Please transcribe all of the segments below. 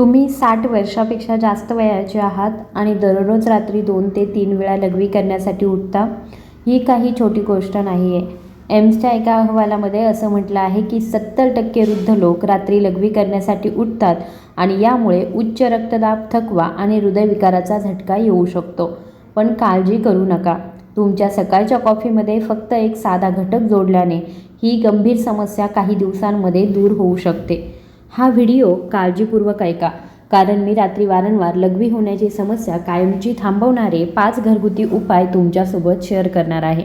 तुम्ही साठ वर्षापेक्षा जास्त वयाचे आहात आणि दररोज रात्री दोन ते तीन वेळा लघवी करण्यासाठी उठता ही काही छोटी गोष्ट नाही आहे एम्सच्या एका अहवालामध्ये असं म्हटलं आहे की सत्तर टक्के वृद्ध लोक रात्री लघवी करण्यासाठी उठतात आणि यामुळे उच्च रक्तदाब थकवा आणि हृदयविकाराचा झटका येऊ शकतो. पण काळजी करू नका. तुमच्या सकाळच्या कॉफीमध्ये फक्त एक साधा घटक जोडल्याने ही गंभीर समस्या काही दिवसांमध्ये दूर होऊ शकते. हा व्हिडिओ काळजीपूर्वक ऐका कारण मी रात्री वारंवार लघवी होण्याची समस्या कायमची थांबवणारे पाच घरगुती उपाय तुमच्यासोबत शेअर करणार आहे.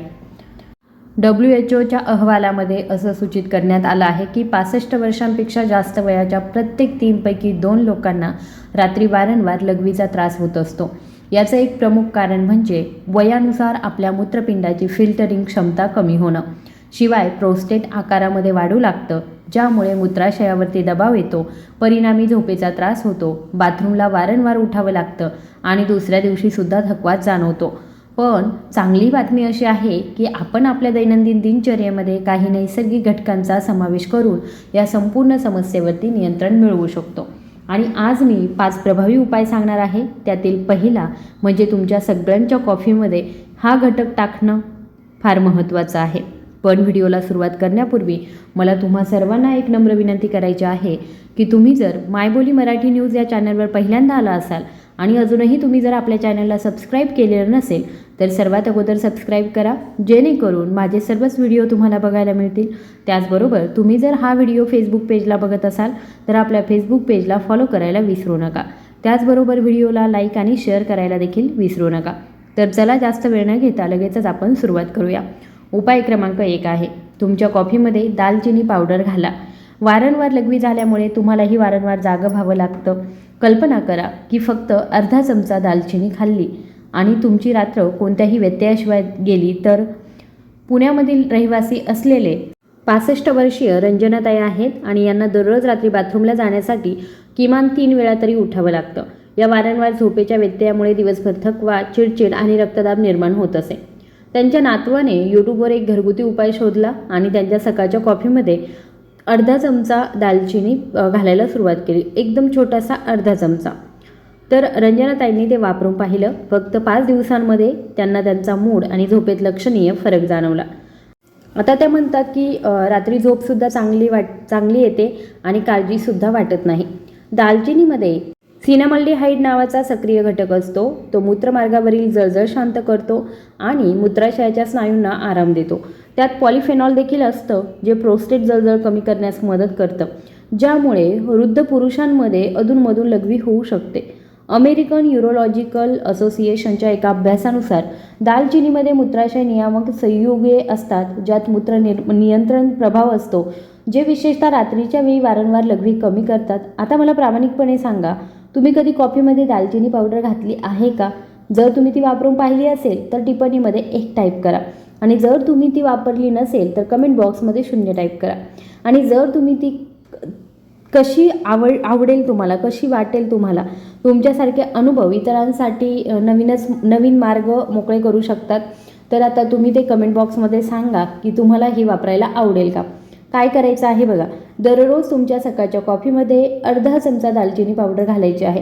डब्ल्यू एच ओच्या अहवालामध्ये असं सूचित करण्यात आलं आहे की पासष्ट वर्षांपेक्षा जास्त वयाच्या प्रत्येक तीनपैकी दोन लोकांना रात्री वारंवार लघवीचा त्रास होत असतो. याचं एक प्रमुख कारण म्हणजे वयानुसार आपल्या मूत्रपिंडाची फिल्टरिंग क्षमता कमी होणं. शिवाय प्रोस्टेट आकारामध्ये वाढू लागतं ज्यामुळे मूत्राशयावरती दबाव येतो परिणामी झोपेचा त्रास होतो बाथरूमला वारंवार उठावं लागतं आणि दुसऱ्या दिवशीसुद्धा थकवाच जाणवतो. पण चांगली बातमी अशी आहे की आपण आपल्या दैनंदिन दिनचर्येमध्ये काही नैसर्गिक घटकांचा समावेश करून या संपूर्ण समस्येवरती नियंत्रण मिळवू शकतो. आणि आज मी पाच प्रभावी उपाय सांगणार आहे. त्यातील पहिला म्हणजे तुमच्या सगळ्यांच्या कॉफीमध्ये हा घटक टाकणं फार महत्त्वाचं आहे. पण व्हिडिओला सुरुवात करण्यापूर्वी मला तुम्हा सर्वांना एक नम्र विनंती करायची आहे की तुम्ही जर मायबोली मराठी न्यूज या चॅनलवर पहिल्यांदा आला असाल आणि अजूनही तुम्ही जर आपल्या चॅनलला सबस्क्राईब केलेलं नसेल तर सर्वात अगोदर सबस्क्राईब करा जेणेकरून माझे सर्वच व्हिडिओ तुम्हाला बघायला मिळतील. त्याचबरोबर तुम्ही जर हा व्हिडिओ फेसबुक पेजला बघत असाल तर आपल्या फेसबुक पेजला फॉलो करायला विसरू नका. त्याचबरोबर व्हिडिओला लाईक आणि शेअर करायला देखील विसरू नका. तर चला जास्त वेळ न घेता लगेचच आपण सुरुवात करूया. उपाय क्रमांक एक आहे. तुमच्या कॉफीमध्ये दालचिनी पावडर घाला. वारंवार लघवी झाल्यामुळे तुम्हालाही वारंवार जागं व्हावं लागतं. कल्पना करा की फक्त अर्धा चमचा दालचिनी खाल्ली आणि तुमची रात्र कोणत्याही व्यत्ययाशिवाय गेली तर? पुण्यामधील रहिवासी असलेले पासष्ट वर्षीय रंजनाताई आहेत आणि यांना दररोज रात्री बाथरूमला जाण्यासाठी किमान तीन वेळा तरी उठावं लागतं. या वारंवार झोपेच्या व्यत्ययामुळे दिवसभर थकवा चिडचिड आणि रक्तदाब निर्माण होत असे. त्यांच्या नातवाने यूट्यूबवर एक घरगुती उपाय शोधला आणि त्यांच्या सकाळच्या कॉफीमध्ये अर्धा चमचा दालचिनी घालायला सुरुवात केली. एकदम छोटासा अर्धा चमचा. तर रंजनाताईंनी ते वापरून पाहिलं. फक्त पाच दिवसांमध्ये त्यांना त्यांचा मूड आणि झोपेत लक्षणीय फरक जाणवला. आता त्या म्हणतात की रात्री झोपसुद्धा चांगली वाट चांगली येते आणि काळजीसुद्धा वाटत नाही. दालचिनीमध्ये सिनामल्डिहाईड नावाचा सक्रिय घटक असतो. तो मूत्रमार्गावरील जळजळ शांत करतो आणि मूत्राशयाच्या स्नायूंना आराम देतो. त्यात पॉलिफेनॉल देखील असतं जे प्रोस्टेट जळजळ कमी करण्यास मदत करतं ज्यामुळे वृद्ध पुरुषांमध्ये अधूनमधून लघवी होऊ शकते. अमेरिकन युरोलॉजिकल असोसिएशनच्या एका अभ्यासानुसार दालचिनीमध्ये मूत्राशय नियामक संयुगे असतात ज्यात मूत्र निर नियंत्रण प्रभाव असतो जे विशेषतः रात्रीच्या वेळी वारंवार लघवी कमी करतात. आता मला प्रामाणिकपणे सांगा तुम्ही कधी कॉफीमध्ये दालचिनी पावडर घातली आहे का? जर तुम्ही ती वापरून पाहिली असेल तर टिप्पणीमध्ये एक टाईप करा. आणि जर तुम्ही ती वापरली नसेल तर कमेंट बॉक्समध्ये शून्य टाईप करा. आणि जर तुम्ही ती कशी आवड आवडेल तुम्हाला कशी वाटेल तुम्हाला तुमच्यासारखे अनुभव इतरांसाठी नवीनच नवीन मार्ग मोकळे करू शकतात. तर आता तुम्ही ते कमेंट बॉक्समध्ये सांगा की तुम्हाला हे वापरायला आवडेल का? काय करायचं आहे बघा. दररोज तुमच्या सकाळच्या कॉफीमध्ये अर्धा चमचा दालचिनी पावडर घालायची आहे.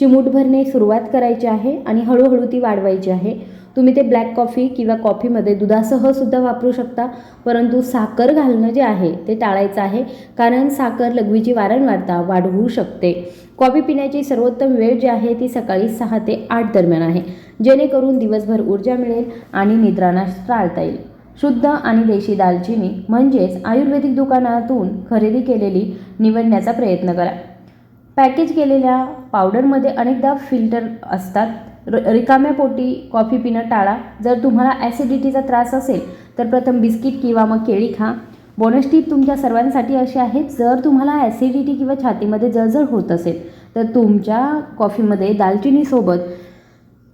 चिमूटभरने सुरुवात करायची आहे आणि हळूहळू ती वाढवायची आहे. तुम्ही ते ब्लॅक कॉफी किंवा कॉफीमध्ये दुधासह सुद्धा वापरू शकता परंतु साखर घालणं जे आहे ते टाळायचं आहे कारण साखर लघवीची वारंवारता वाढवू शकते. कॉफी पिण्याची सर्वोत्तम वेळ जी आहे ती सकाळी सहा ते आठ दरम्यान आहे. जेणेकरून दिवसभर ऊर्जा मिळेल आणि निद्रानाश टाळता येईल. शुद्ध आणि देशी दालचिनी म्हणजेच आयुर्वेदिक दुकानातून खरेदी केलेली निवडण्याचा प्रयत्न करा. पॅकेज केलेल्या पावडरमध्ये अनेकदा फिल्टर असतात. र रिकाम्या पोटी कॉफी पिणं टाळा. जर तुम्हाला ॲसिडिटीचा त्रास असेल तर प्रथम बिस्किट किंवा मग केळी खा. बोनस टीप तुमच्या सर्वांसाठी अशी आहे जर तुम्हाला ॲसिडिटी किंवा छातीमध्ये जळजळ होत असेल तर तुमच्या कॉफीमध्ये दालचिनीसोबत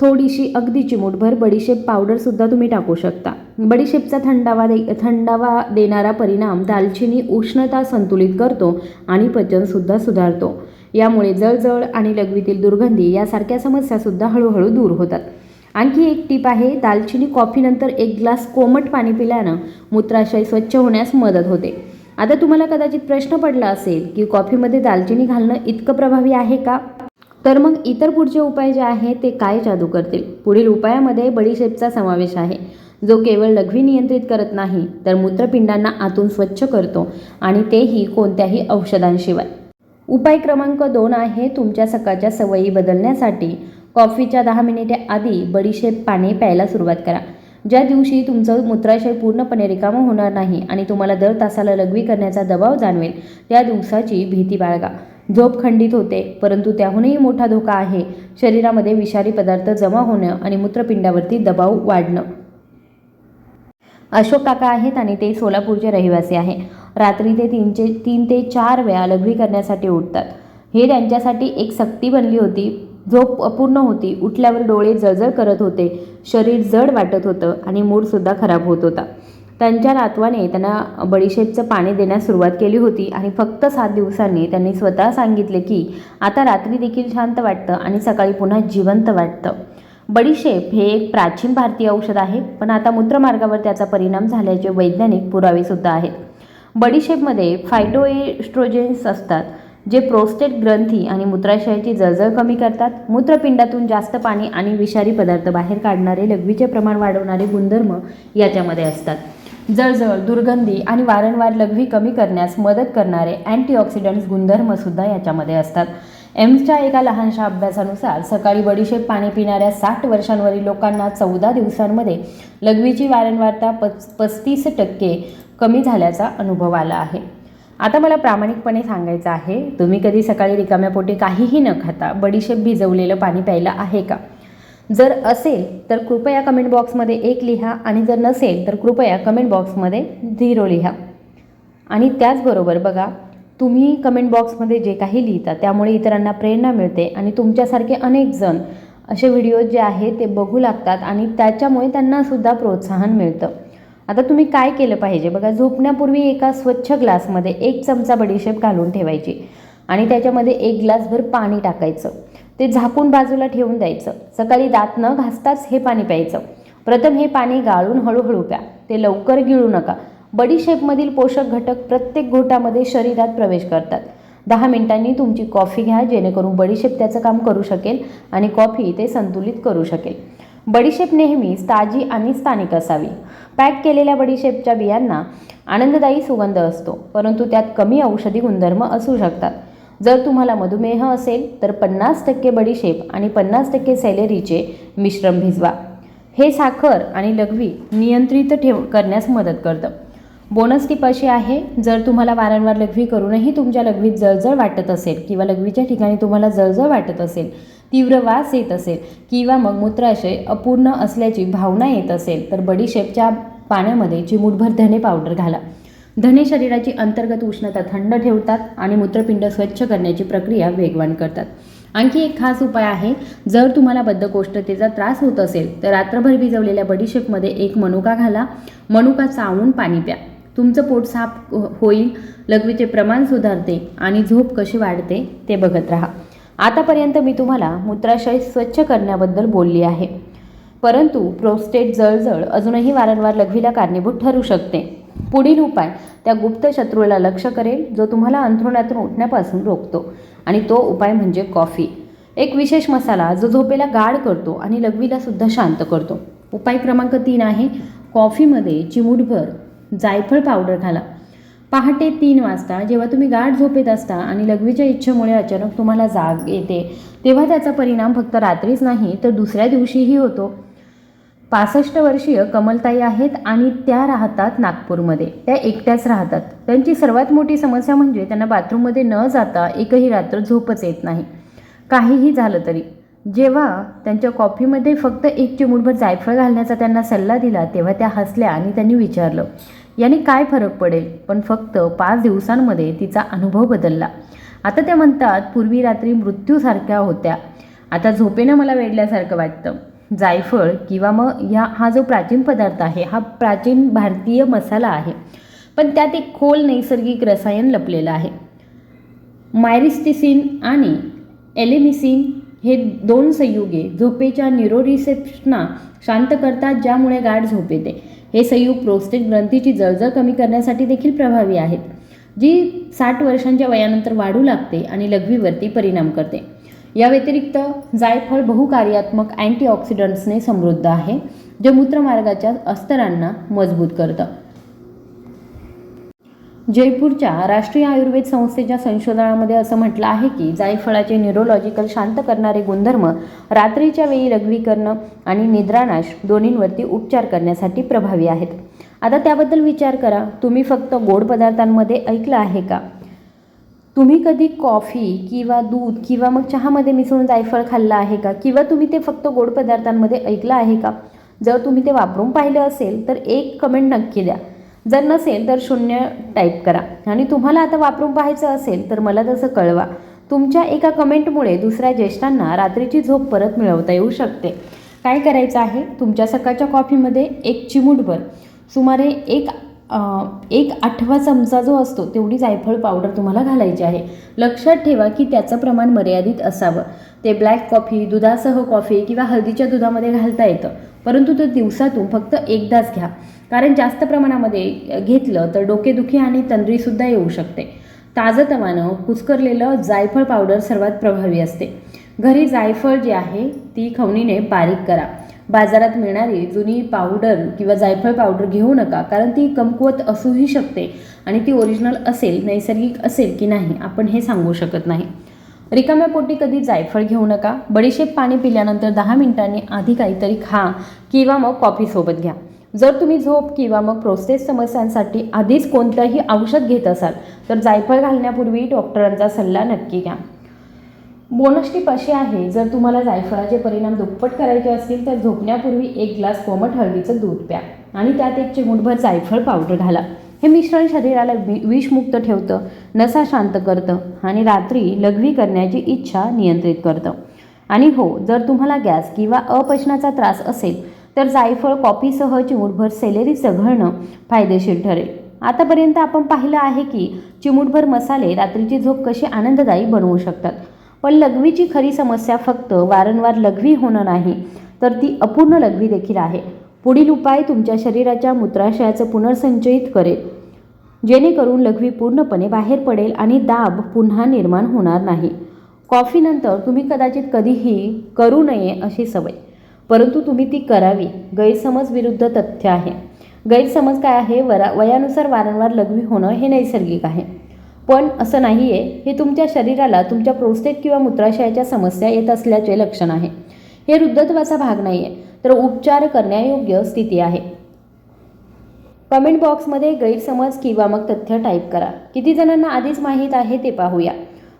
थोडीशी अगदी चिमूटभर बडीशेप पावडरसुद्धा तुम्ही टाकू शकता. बडीशेपचा थंडावा दे थंडावा देणारा परिणाम दालचिनी उष्णता संतुलित करतो आणि पचनसुद्धा सुधारतो. यामुळे जळजळ आणि लघवीतील दुर्गंधी यासारख्या समस्यासुद्धा हळूहळू दूर होतात. आणखी एक टीप आहे दालचिनी कॉफीनंतर एक ग्लास कोमट पाणी पिल्यानं मूत्राशय स्वच्छ होण्यास मदत होते. आता तुम्हाला कदाचित प्रश्न पडला असेल की कॉफीमध्ये दालचिनी घालणं इतकं प्रभावी आहे का? तर मग इतर पुढचे उपाय जे आहे ते काय जादू करतील? पुढील उपायामध्ये बडीशेपचा समावेश आहे. जो केवळ लघवी नियंत्रित करत नाही तर मूत्रपिंडांना आतून स्वच्छ करतो आणि तेही कोणत्याही औषधांशिवाय. उपाय क्रमांक दोन आहे तुमच्या सकाळच्या सवयी बदलण्यासाठी. कॉफीच्या दहा मिनिटे आधी बडीशेप पाणी प्यायला सुरुवात करा. ज्या दिवशी तुमचं मूत्राशय पूर्णपणे रिकामं होणार नाही आणि तुम्हाला दर तासाला लघवी करण्याचा दबाव जाणवेल त्या दिवसाची भीती बाळगा. झोप खंडित होते परंतु त्याहूनही मोठा धोका आहे. शरीरामध्ये विषारी पदार्थ जमा होणं आणि मूत्रपिंडावरती दबाव वाढणं. अशोक काका आहेत आणि ते सोलापूरचे रहिवासी आहे. रात्री ते तीनचे तीन ते चार वेळा लघवी करण्यासाठी उठतात. हे त्यांच्यासाठी एक सक्ती बनली होती. झोप अपूर्ण होती. उठल्यावर डोळे जळजळ करत होते. शरीर जड वाटत होतं आणि मूडसुद्धा खराब होत होता. त्यांच्या नातवाने त्यांना बडीशेपचं पाणी देण्यास सुरुवात केली होती आणि फक्त सात दिवसांनी त्यांनी स्वतः सांगितले की आता रात्री देखील शांत वाटतं आणि सकाळी पुन्हा जिवंत वाटतं. बडीशेप हे एक प्राचीन भारतीय औषध आहे पण आता मूत्रमार्गावर त्याचा परिणाम झाल्याचे वैज्ञानिक पुरावेसुद्धा आहेत. बडीशेपमध्ये फायटोएस्ट्रोजेन्स असतात जे प्रोस्टेट ग्रंथी आणि मूत्राशयाची जळजळ कमी करतात. मूत्रपिंडातून जास्त पाणी आणि विषारी पदार्थ बाहेर काढणारे लघवीचे प्रमाण वाढवणारे गुणधर्म याच्यामध्ये असतात. जळजळ दुर्गंधी आणि वारंवार लघवी कमी करण्यास मदत करणारे अँटीऑक्सिडंट्स गुणधर्मसुद्धा याच्यामध्ये असतात. एम्सच्या एका लहानशा अभ्यासानुसार सकाळी बडीशेप पाणी पिणाऱ्या साठ वर्षांवरील लोकांना चौदा दिवसांमध्ये लघवीची वारंवारता पस पस्तीस टक्के कमी झाल्याचा अनुभव आला आहे. आता मला प्रामाणिकपणे सांगायचं आहे तुम्ही कधी सकाळी रिकाम्या पोटी काहीही न खाता बडीशेप भिजवलेलं पाणी प्यायलं आहे का? जर असेल तर कृपया कमेंट बॉक्समध्ये एक लिहा आणि जर नसेल तर कृपया कमेंट बॉक्समध्ये झिरो लिहा. आणि त्याचबरोबर बघा तुम्ही कमेंट बॉक्समध्ये जे काही लिहिता त्यामुळे इतरांना प्रेरणा मिळते आणि तुमच्यासारखे अनेक जण असे व्हिडिओ जे आहेत ते बघू लागतात आणि त्याच्यामुळे त्यांनासुद्धा प्रोत्साहन मिळतं. आता तुम्ही काय केलं पाहिजे? बघा झोपण्यापूर्वी एका स्वच्छ ग्लासमध्ये एक चमचा बडीशेप घालून ठेवायची आणि त्याच्यामध्ये एक ग्लासभर पाणी टाकायचं. ते झाकून बाजूला ठेवून द्यायचं. सकाळी दात न घासताच हे पाणी प्यायचं. प्रथम हे पाणी गाळून हळूहळू प्या. ते लवकर गिळू नका. बडीशेपमधील पोषक घटक प्रत्येक घोटामध्ये शरीरात प्रवेश करतात. दहा मिनिटांनी तुमची कॉफी घ्या जेणेकरून बडीशेप त्याचं काम करू शकेल आणि कॉफी ते संतुलित करू शकेल. बडीशेप नेहमीच ताजी आणि स्थानिक असावी. पॅक केलेल्या बडीशेपच्या बियांना आनंददायी सुगंध असतो परंतु त्यात कमी औषधी गुणधर्म असू शकतात. जर तुम्हाला मधुमेह असेल तर पन्नास टक्के बडीशेप आणि पन्नास टक्के सॅलरीचे मिश्रण भिजवा. हे साखर आणि लघवी नियंत्रित ठेव करण्यास मदत करतं. बोनस टिप अशी आहे जर तुम्हाला वारंवार लघवी करूनही तुमच्या लघवीत जळजळ वाटत असेल किंवा लघवीच्या ठिकाणी तुम्हाला जळजळ वाटत असेल तीव्र वास येत असेल किंवा मग मूत्राशय अपूर्ण असल्याची भावना येत असेल तर बडीशेपच्या पाण्यामध्ये चिमूटभर धने पावडर घाला. धने शरीराची अंतर्गत उष्णता थंड ठेवतात आणि मूत्रपिंड स्वच्छ करण्याची प्रक्रिया वेगवान करतात. आणखी एक खास उपाय आहे जर तुम्हाला बद्धकोष्ठतेचा त्रास होत असेल तर रात्रभर भिजवलेल्या बडीशेपमध्ये एक मनुका घाला. मनुका चावून पाणी प्या. तुमचं पोट साफ होईल लघवीचे प्रमाण सुधारते आणि झोप कशी वाढते ते बघत राहा. आतापर्यंत मी तुम्हाला मूत्राशय स्वच्छ करण्याबद्दल बोलली आहे. परंतु प्रोस्टेट जळजळ अजूनही वारंवार लघवीला कारणीभूत ठरू शकते. पुढील उपाय त्या गुप्त शत्रूला लक्ष करेल जो तुम्हाला अंथरुणातून उठण्यापासून रोखतो. आणि तो उपाय म्हणजे कॉफी. एक विशेष मसाला जो झोपेला गाढ करतो आणि लघवीला सुद्धा शांत करतो. उपाय क्रमांक तीन आहे कॉफीमध्ये चिमूटभर जायफळ पावडर घाला. पहाटे तीन वाजता जेव्हा तुम्ही गाढ झोपेत असता आणि लघवीच्या इच्छेमुळे अचानक तुम्हाला जाग येते तेव्हा त्याचा परिणाम फक्त रात्रीच नाही तर दुसऱ्या दिवशीही होतो. पासष्ट वर्षीय कमलताई आहेत आणि त्या राहतात नागपूरमध्ये. त्या एकट्याच राहतात. त्यांची सर्वात मोठी समस्या म्हणजे त्यांना बाथरूममध्ये न जाता एकही रात्र झोपच येत नाही. काहीही झालं तरी. जेव्हा त्यांच्या कॉफीमध्ये फक्त एक चिमूटभर जायफळ घालण्याचा त्यांना सल्ला दिला तेव्हा त्या हसल्या आणि त्यांनी विचारलं याने काय फरक पडेल? पण फक्त पाच दिवसांमध्ये तिचा अनुभव बदलला. आता त्या म्हणतात पूर्वी रात्री मृत्यूसारख्या होत्या. आता झोपेनं मला वेडल्यासारखं वाटतं. जायफळ किंवा मग ह्या हा जो प्राचीन पदार्थ आहे हा प्राचीन भारतीय मसाला आहे. पण त्यात एक खोल नैसर्गिक रसायन लपलेलं आहे. मायरिस्टिसिन आणि एलेमिसिन हे दोन संयुगे झोपेच्या न्यूरोरिसेप्शना शांत करतात ज्यामुळे गाढ झोप येते. हे संयुग प्रोस्टेट ग्रंथीची जळजळ कमी करण्यासाठी देखील प्रभावी आहेत जी साठ वर्षांच्या वयानंतर वाढू लागते आणि लघवीवरती परिणाम करते. या व्यतिरिक्त जायफळ बहुकार्यात्मक अँटीऑक्सिडंट्सने समृद्ध आहे जे मूत्रमार्गाच्या अस्तरांना मजबूत करतं. जयपूरच्या राष्ट्रीय आयुर्वेद संस्थेच्या संशोधनामध्ये असं म्हटलं आहे की जायफळाचे न्यूरोलॉजिकल शांत करणारे गुणधर्म रात्रीच्या वेळी रघवीकरण आणि निद्रानाश दोन्हींवरती उपचार करण्यासाठी प्रभावी आहेत. आता त्याबद्दल विचार करा. तुम्ही फक्त गोड पदार्थांमध्ये ऐकलं आहे का? तुम्ही कधी कॉफी किंवा दूध किंवा मग चहामध्ये मिसळून जायफळ खाल्लं आहे का? किंवा तुम्ही ते फक्त गोड पदार्थांमध्ये ऐकलं आहे का? जर तुम्ही ते वापरून पाहिलं असेल तर एक कमेंट नक्की द्या. जर नसेल तर शून्य टाईप करा. आणि तुम्हाला आता वापरून पाहायचं असेल तर मला तसं कळवा. तुमच्या एका कमेंटमुळे दुसऱ्या ज्येष्ठांना रात्रीची झोप परत मिळवता येऊ शकते. काय करायचं आहे? तुमच्या सकाळच्या कॉफीमध्ये एक चिमूटभर सुमारे एक एक आठवा चमचा जो असतो तेवढी जायफळ पावडर तुम्हाला घालायची आहे. लक्षात ठेवा की त्याचं प्रमाण मर्यादित असावं. ते ब्लॅक कॉफी दुधासह कॉफी किंवा हळदीच्या दुधामध्ये घालता येतं. परंतु ते दिवसातून फक्त एकदाच घ्या. कारण जास्त प्रमाणामध्ये घेतलं तर डोकेदुखी आणि तंद्रीसुद्धा येऊ शकते. ताजतवानं कुस्करलेलं जायफळ पावडर सर्वात प्रभावी असते. घरी जायफळ जी आहे ती खवणीने बारीक करा. बाजारात मिळणारी जुनी पावडर किंवा जायफळ पावडर घेऊ नका कारण ती कमकुवत असूही शकते आणि ती ओरिजिनल असेल नैसर्गिक असेल की नाही आपण हे सांगू शकत नाही. रिकाम्या पोटी कधी जायफळ घेऊ नका बडीशेप पाणी पिल्यानंतर दहा मिनिटांनी आधी काहीतरी खा किंवा मग कॉफीसोबत घ्या. जर तुम्ही झोप किंवा मग प्रोस्टेट समस्यांसाठी आधीच कोणतंही औषध घेत असाल तर जायफळ घालण्यापूर्वी डॉक्टरांचा सल्ला नक्की घ्या. बोनस टीप अशी आहे जर तुम्हाला जायफळाचे परिणाम दुप्पट करायचे असतील तर झोपण्यापूर्वी एक ग्लास कोमट हळदीचं दूध प्या आणि त्यात एक चिमूटभर जायफळ पावडर घाला. हे मिश्रण शरीराला वि विषमुक्त ठेवतं नसा शांत करतं आणि रात्री लघवी करण्याची इच्छा नियंत्रित करतं. आणि हो जर तुम्हाला गॅस किंवा अपचनाचा त्रास असेल तर जायफळ कॉफीसह चिमूटभर सेलेरी चघळणं फायदेशीर ठरेल. आतापर्यंत आपण पाहिलं आहे की चिमूटभर मसाले रात्रीची झोप कशी आनंददायी बनवू शकतात. पण लघवीची खरी समस्या फक्त वारंवार लघवी होणं नाही तर ती अपूर्ण लघवी देखील आहे. पुढील उपाय तुमच्या शरीराच्या मूत्राशयाचं पुनर्संचयित करेल. जेणेकरून लघवी पूर्णपणे बाहेर पडेल आणि दाब पुन्हा निर्माण होणार नाही. कॉफीनंतर तुम्ही कदाचित कधीही करू नये अशी सवय. परंतु तुम्ही ती करावी. गैरसमज विरुद्ध तथ्य आहे. गैरसमज काय आहे? वरा वयानुसार वारंवार लघवी होणं हे नैसर्गिक आहे. पण असं नाही आहे हे तुमच्या शरीराला तुमच्या प्रोस्टेट किंवा मूत्राशयाच्या समस्या येत असल्याचे लक्षण आहे. हे वृद्धत्वाचा भाग नाही आहे तर उपचार करण्यायोग्य स्थिती आहे. कमेंट बॉक्समध्ये गैरसमज किंवा मग तथ्य टाईप करा. किती जणांना आधीच माहीत आहे ते पाहूया.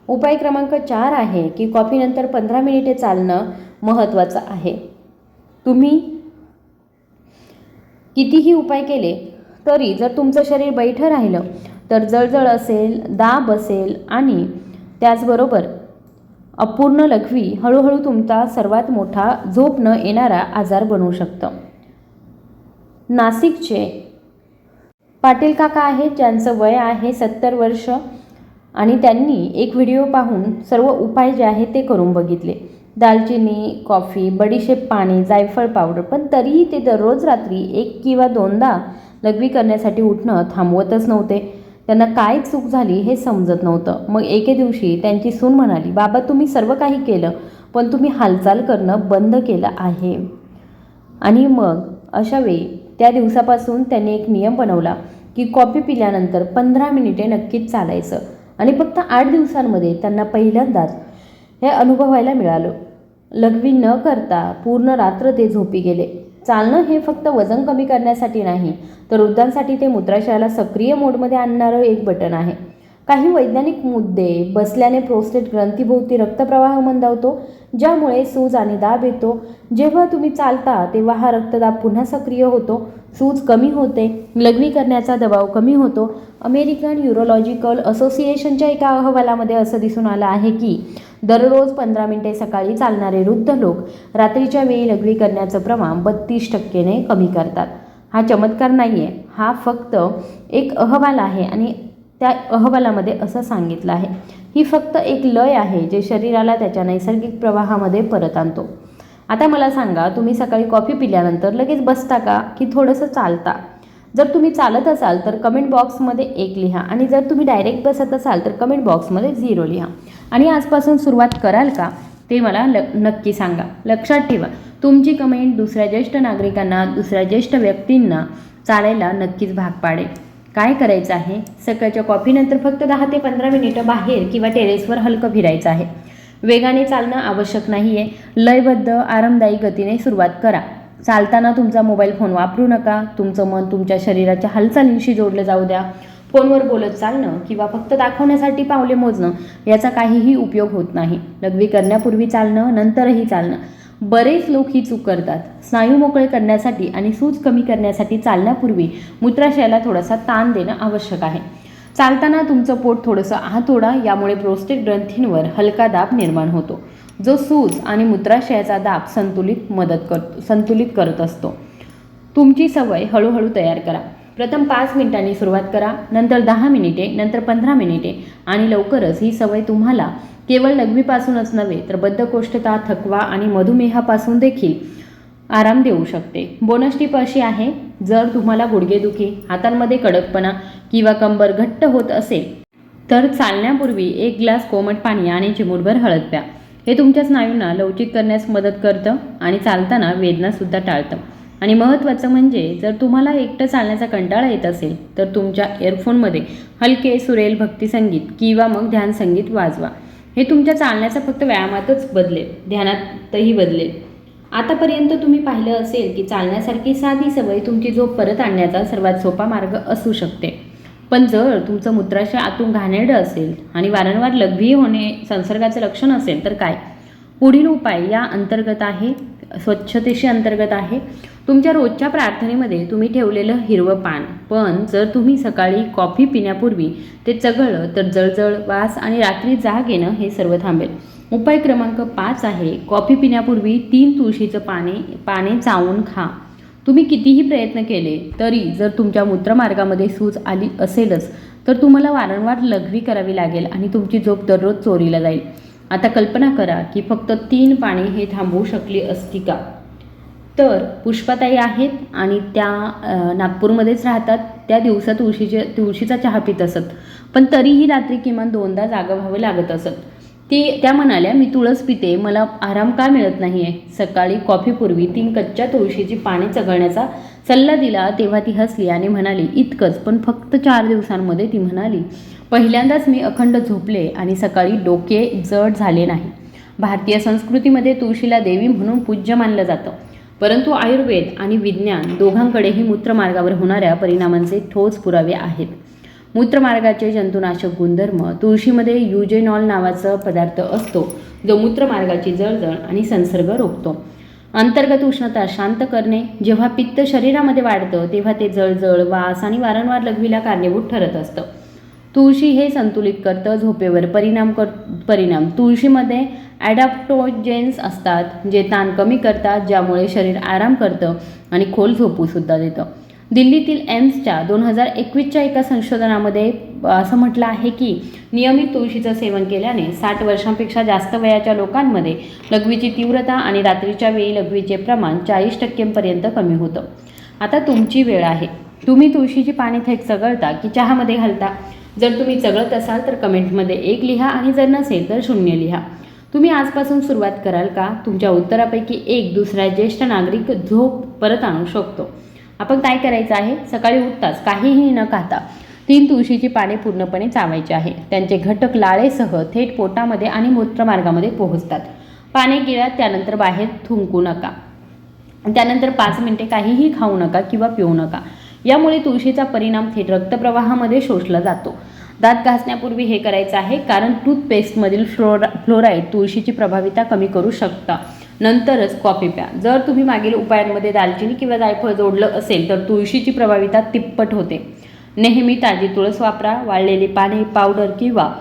उपाय क्रमांक चार आहे की कॉफीनंतर पंधरा मिनिटे चालणं महत्त्वाचं आहे. तुम्ही कितीही उपाय केले तरी जर तुमचं शरीर बैठं राहिलं तर जळजळ असेल दाब असेल आणि त्याचबरोबर अपूर्ण लघवी हळूहळू तुमचा सर्वात मोठा झोप न येणारा आजार बनवू शकतं. नाशिकचे पाटील काका आहेत ज्यांचं वय आहे सत्तर वर्ष आणि त्यांनी एक व्हिडिओ पाहून सर्व उपाय जे आहेत ते करून बघितले. दालचिनी कॉफी बडीशेप पाणी जायफळ पावडर पण तरीही ते दररोज रात्री एक किंवा दोनदा लघवी करण्यासाठी उठणं थांबवतच नव्हते. त्यांना काय चूक झाली हे समजत नव्हतं. मग एके दिवशी त्यांची सून म्हणाली बाबा तुम्ही सर्व काही केलं पण तुम्ही हालचाल करणं बंद केलं आहे. आणि मग अशावेळी त्या दिवसापासून त्यांनी एक नियम बनवला की कॉफी पिल्यानंतर पंधरा मिनिटे नक्कीच चालायचं. आणि फक्त आठ दिवसांमध्ये त्यांना पहिल्यांदाच हे अनुभवायला मिळालं. लघवी न करता पूर्ण रात्र ते झोपी गेले. चालणं हे फक्त वजन कमी करण्यासाठी नाही तर वृद्धांसाठी ते मूत्राशयाला सक्रिय मोडमध्ये आणणारं एक बटन आहे. काही वैज्ञानिक मुद्दे बसल्याने प्रोस्टेट ग्रंथीभोवती रक्तप्रवाह मंदावतो ज्यामुळे सूज आणि दाब येतो. जेव्हा तुम्ही चालता तेव्हा हा रक्तदाब पुन्हा सक्रिय होतो. सूज कमी होते लघवी करण्याचा दबाव कमी होतो. अमेरिकन युरोलॉजिकल असोसिएशनच्या एका अहवालामध्ये असं दिसून आलं आहे की दररोज पंधरा मिनिटे सकाळी चालणारे वृद्ध लोक रात्रीच्या वेळी लघवी करण्याचं प्रमाण बत्तीस टक्केने कमी करतात. हा चमत्कार नाही आहे हा फक्त एक अहवाल आहे आणि त्या अहवालामध्ये असं सांगितलं आहे. ही फक्त एक लय आहे जे शरीराला त्याच्या नैसर्गिक प्रवाहामध्ये परत आणतो. आता मला सांगा तुम्ही सकाळी कॉफी पिल्यानंतर लगेच बसता का की थोडंसं चालता? जर तुम्ही चालत असाल तर कमेंट बॉक्समध्ये एक लिहा आणि जर तुम्ही डायरेक्ट बसत असाल तर कमेंट बॉक्समध्ये झिरो लिहा. आणि आजपासून सुरुवात कराल का? ते मला ल नक्की सांगा. लक्षात ठेवा तुमची कमेंट दुसऱ्या ज्येष्ठ नागरिकांना दुसऱ्या ज्येष्ठ व्यक्तींना चालायला नक्कीच भाग पाडेल. काय करायचं आहे? सकाळच्या कॉफीनंतर फक्त दहा ते पंधरा मिनिटं बाहेर किंवा टेरेसवर हलकं फिरायचं आहे. वेगाने चालणं आवश्यक नाही आहे लयबद्ध आरामदायी गतीने सुरुवात करा. चालताना तुमचा मोबाईल फोन वापरू नका. तुमचं मन तुमच्या शरीराच्या हालचालींशी जोडलं जाऊ द्या. फोनवर बोलत चालणं किंवा फक्त दाखवण्यासाठी पावले मोजणं याचा काहीही उपयोग होत नाही. लघवी करण्यापूर्वी चालणं नंतरही चालणं. बरेच लोक ही चूक करतात. स्नायू मोकळे करण्यासाठी आणि सूज कमी करण्यासाठी चालण्यापूर्वी मूत्राशयाला थोडासा ताण देणं आवश्यक आहे. चालताना तुमचं पोट थोडंसं आत ओढा यामुळे प्रोस्टेट ग्रंथींवर हलका दाब निर्माण होतो. जो सूज आणि मूत्राशयाचा दाब संतुलित मदत करतो संतुलित करत असतो. तुमची सवय हळूहळू तयार करा. प्रथम पाच मिनिटांनी सुरुवात करा नंतर दहा मिनिटे नंतर पंधरा मिनिटे आणि लवकरच ही सवय तुम्हाला केवळ लघवीपासूनच नव्हे तर बद्धकोष्ठता थकवा आणि मधुमेहापासून देखील आराम देऊ शकते. बोनस टीप अशी आहे जर तुम्हाला गुडघेदुखी हातांमध्ये कडकपणा किंवा कंबर घट्ट होत असेल तर चालण्यापूर्वी एक ग्लास कोमट पाणी आणि चिमूटभर हळद प्या. हे तुमच्या स्नायूंना लवचिक करण्यास मदत करतं आणि चालताना वेदनासुद्धा टाळतं. आणि महत्त्वाचं म्हणजे जर तुम्हाला एकटं चालण्याचा कंटाळा येत असेल तर तुमच्या इयरफोनमध्ये हलके सुरेल भक्तिसंगीत किंवा मग ध्यान संगीत वाजवा. हे तुमच्या चालण्याचा फक्त व्यायामातच बदलेल ध्यानातही बदलेल. आतापर्यंत तुम्ही पाहिलं असेल की चालण्यासारखी साधी सवय तुमची झोप परत आणण्याचा सर्वात सोपा मार्ग असू शकते. पण जर तुमचं मूत्राशय आतून घाणेरडं असेल आणि वारंवार लघवी होणे संसर्गाचं लक्षण असेल तर काय? पुढील उपाय या अंतर्गत आहे. स्वच्छतेशी अंतर्गत आहे. तुमच्या रोजच्या प्रार्थनेमध्ये तुम्ही ठेवलेलं हिरवं पान पण जर तुम्ही सकाळी कॉफी पिण्यापूर्वी ते चघळलं तर जळजळ वास आणि रात्री जाग येणं हे सर्व थांबेल. उपाय क्रमांक पाच आहे कॉफी पिण्यापूर्वी तीन तुळशीचं पाने पाने चावून खा. तुम्ही कितीही प्रयत्न केले तरी जर तुमच्या मूत्रमार्गामध्ये सूज आली असेलच तर तुम्हाला वारंवार लघवी करावी लागेल आणि तुमची झोप दररोज चोरीला जाईल. आता कल्पना करा की फक्त तीन पाणी हे थांबवू शकली असती का? तर पुष्पाताई आहेत आणि त्या नागपूरमध्येच राहतात. त्या दिवसा तुळशीचे तुळशीचा चहा पित असत. पण तरीही रात्री किमान दोनदा जागा व्हावं लागत असत. ती त्या म्हणाल्या मी तुळस पिते मला आराम का मिळत नाही आहे सकाळी कॉफीपूर्वी तीन कच्च्या तुळशीची पाने चघळण्याचा सल्ला दिला तेव्हा ती हसली आणि म्हणाली इतकंच पण फक्त चार दिवसांमध्ये ती म्हणाली पहिल्यांदाच मी अखंड झोपले आणि सकाळी डोके जड झाले नाही. भारतीय संस्कृतीमध्ये तुळशीला देवी म्हणून पूज्य मानलं जातं. परंतु आयुर्वेद आणि विज्ञान दोघांकडेही मूत्रमार्गावर होणाऱ्या परिणामांचे ठोस पुरावे आहेत. मूत्रमार्गाचे जंतुनाशक गुणधर्म तुळशीमध्ये युजेनॉल नावाचा पदार्थ असतो जो मूत्रमार्गाची जळजळ आणि संसर्ग रोखतो. अंतर्गत उष्णता शांत करणे जेव्हा पित्त शरीरामध्ये वाढतं तेव्हा ते जळजळ वास आणि वारंवार लघवीला कारणीभूत ठरत असतं. तुळशी हे संतुलित करतं झोपेवर परिणाम कर परिणाम. तुळशीमध्ये ॲडॅप्टोजेन्स असतात जे ताण कमी करतात ज्यामुळे शरीर आराम करतं आणि खोल झोपूसुद्धा देतं. दिल्लीतील एम्सच्या दोन हजार एकवीसच्या एका संशोधनामध्ये असं म्हटलं आहे की नियमित तुळशीचं सेवन केल्याने साठ वर्षांपेक्षा जास्त वयाच्या लोकांमध्ये लघवीची तीव्रता आणि रात्रीच्या वेळी लघवीचे प्रमाण चाळीस टक्क्यांपर्यंत कमी होतं. आता तुमची वेळ आहे. तुम्ही तुळशीची पाने थेट चघळता की चहामध्ये घालता? जर तुम्ही चघळत असाल तर कमेंटमध्ये एक लिहा आणि जर नसेल तर शून्य लिहा. तुम्ही आजपासून सुरुवात कराल का? तुमच्या उत्तरापैकी एक दुसरा ज्येष्ठ नागरिक झोप परत आणू शकतो. आपण काय करायचं आहे? सकाळी उठताच काहीही न खाता तीन तुळशीची पाने पूर्णपणे चावायची आहे. त्यांचे घटक लाळेसह थेट पोटामध्ये आणि मूत्रमार्गामध्ये पोहोचतात. पाने गिळ्यात त्यानंतर बाहेर थुंकू नका. त्यानंतर पाच मिनिटे काहीही खाऊ नका किंवा पिऊ नका. यामुळे तुळशीचा परिणाम थेट रक्तप्रवाहामध्ये शोषला जातो. दात घासण्यापूर्वी हे करायचं आहे कारण टूथपेस्टमधील फ्लोरा फ्लोराईड तुळशीची प्रभाविता कमी करू शकता. नंतरच कॉफी प्या. जर तुम्ही मागील उपायांमध्ये दालचिनी किंवा जायफळ जोडलं असेल तर तुळशीची प्रभाविता तिप्पट होते. नेहमी ताजी तुळस वापरा. वाळलेली पाने पावडर किंवा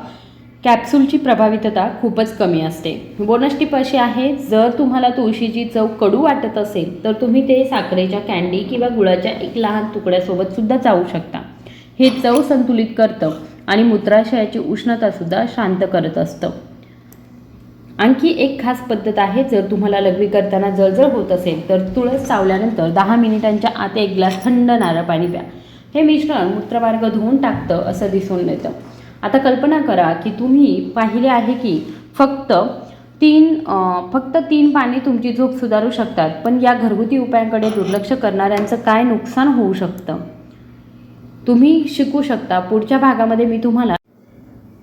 कॅप्सूलची प्रभावितता खूपच कमी असते. बोनस टीप अशी आहे जर तुम्हाला तुळशीची चव कडू वाटत असेल तर तुम्ही ते साखरेच्या कॅन्डी किंवा गुळाच्या एक लहान तुकड्यासोबत सुद्धा चावू शकता. हे चव संतुलित करतं आणि मूत्राशयाची उष्णतासुद्धा शांत करत असतं. आणखी एक खास पद्धत आहे जर तुम्हाला लघवी करताना जळजळ होत असेल तर तुळस चावल्यानंतर दहा मिनिटांच्या आत एक ग्लास थंड नारळ पाणी प्या. हे मिश्रण मूत्रमार्ग धुवून टाकतं असं दिसून येतं. आता कल्पना करा की तुम्ही पाहिले आहे की फक्त तीन फक्त तीन पाणी तुमची झोप सुधारू शकतात पण या घरगुती उपायांकडे दुर्लक्ष करणाऱ्यांचं काय नुकसान होऊ शकतं? तुम्ही शिकू शकता. पुढच्या भागामध्ये मी तुम्हाला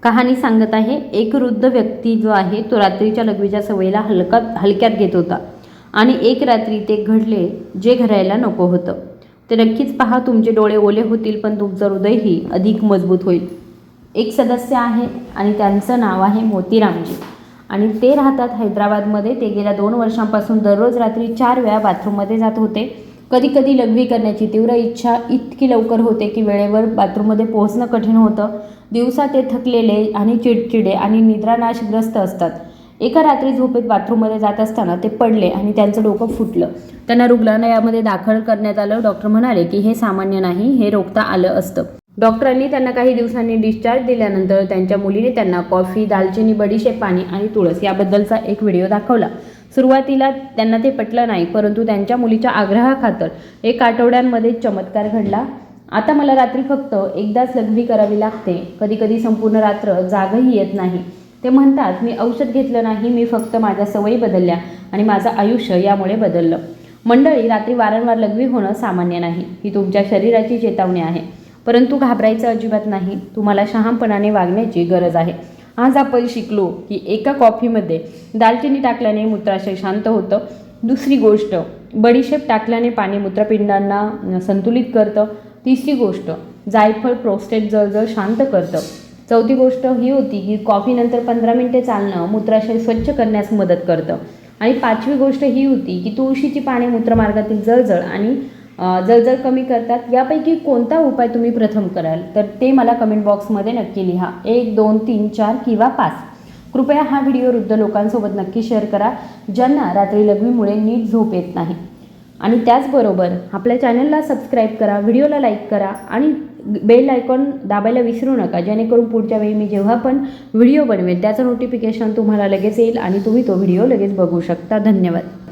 कहाणी सांगत आहे एक वृद्ध व्यक्ती जो आहे तो रात्रीच्या लघवीच्या सवयीला हलका हलक्यात घेत होता. आणि एक रात्री ते घडले जे घडायला नको होतं. ते नक्कीच पहा तुमचे डोळे ओले होतील पण तुमचं हृदयही अधिक मजबूत होईल. एक सदस्य आहे आणि त्यांचं नाव आहे मोतीरामजी. आणि ते राहतात हैदराबादमध्ये. ते गेल्या दोन वर्षांपासून दररोज रात्री चार वेळा बाथरूममध्ये जात होते. कधी कधी लघवी करण्याची तीव्र इच्छा इतकी लवकर होते की वेळेवर बाथरूममध्ये पोहोचणं कठीण होतं. दिवसा ते थकलेले आणि चिडचिडे आणि निद्रानाशग्रस्त असतात. एका रात्री झोपेत बाथरूममध्ये जात असताना ते पडले आणि त्यांचं डोकं फुटलं. त्यांना रुग्णालयामध्ये दाखल करण्यात आलं. डॉक्टर म्हणाले की हे सामान्य नाही हे रोखता आलं असतं. डॉक्टरांनी त्यांना काही दिवसांनी डिस्चार्ज दिल्यानंतर त्यांच्या मुलीने त्यांना कॉफी दालचिनी बडीशेप पाणी आणि तुळस याबद्दलचा एक व्हिडिओ दाखवला. सुरुवातीला त्यांना ते पटलं नाही परंतु त्यांच्या मुलीच्या आग्रहाखातर एक आठवड्यांमध्ये चमत्कार घडला. आता मला रात्री फक्त एकदाच लघवी करावी लागते. कधी कधी संपूर्ण रात्र जागही येत नाही. ते म्हणतात मी औषध घेतलं नाही मी फक्त माझ्या सवयी बदलल्या आणि माझं आयुष्य यामुळे बदललं. मंडळी रात्री वारंवार लघवी होणं सामान्य नाही. ही तुमच्या शरीराची चेतावणी आहे. परंतु घाबरायचं अजिबात नाही. तुम्हाला शहामपणाने वागण्याची गरज आहे. आज आपण शिकलो की एका कॉफीमध्ये दालचिनी टाकल्याने मूत्राशय शांत होतं. दुसरी गोष्ट बडीशेप टाकल्याने पाणी मूत्रपिंडांना संतुलित करतं. तिसरी गोष्ट जायफळ प्रोस्टेट जळजळ शांत करतं. चौथी गोष्ट ही होती की कॉफीनंतर पंधरा मिनिटे चालणं मूत्राशय स्वच्छ करण्यास मदत करतं. आणि पाचवी गोष्ट ही होती की तुळशीची पाने मूत्रमार्गातील जळजळ आणि जळजळ कमी करतात. यापैकी कोणता उपाय तुम्ही प्रथम कराल? तर ते मला कमेंट बॉक्समध्ये नक्की लिहा. एक दोन तीन चार किंवा पाच. कृपया हा व्हिडिओ वृद्ध लोकांसोबत नक्की शेअर करा ज्यांना रात्री लघवीमुळे नीट झोप येत नाही. आणि त्याचबरोबर आपल्या चॅनलला सबस्क्राईब करा व्हिडिओला लाईक करा आणि बेल आयकॉन दाबायला विसरू नका. जेणेकरून पुढच्या वेळी मी जेव्हा पण व्हिडिओ बनवेल त्याचं नोटिफिकेशन तुम्हाला लगेच येईल आणि तुम्ही तो व्हिडिओ लगेच बघू शकता. धन्यवाद.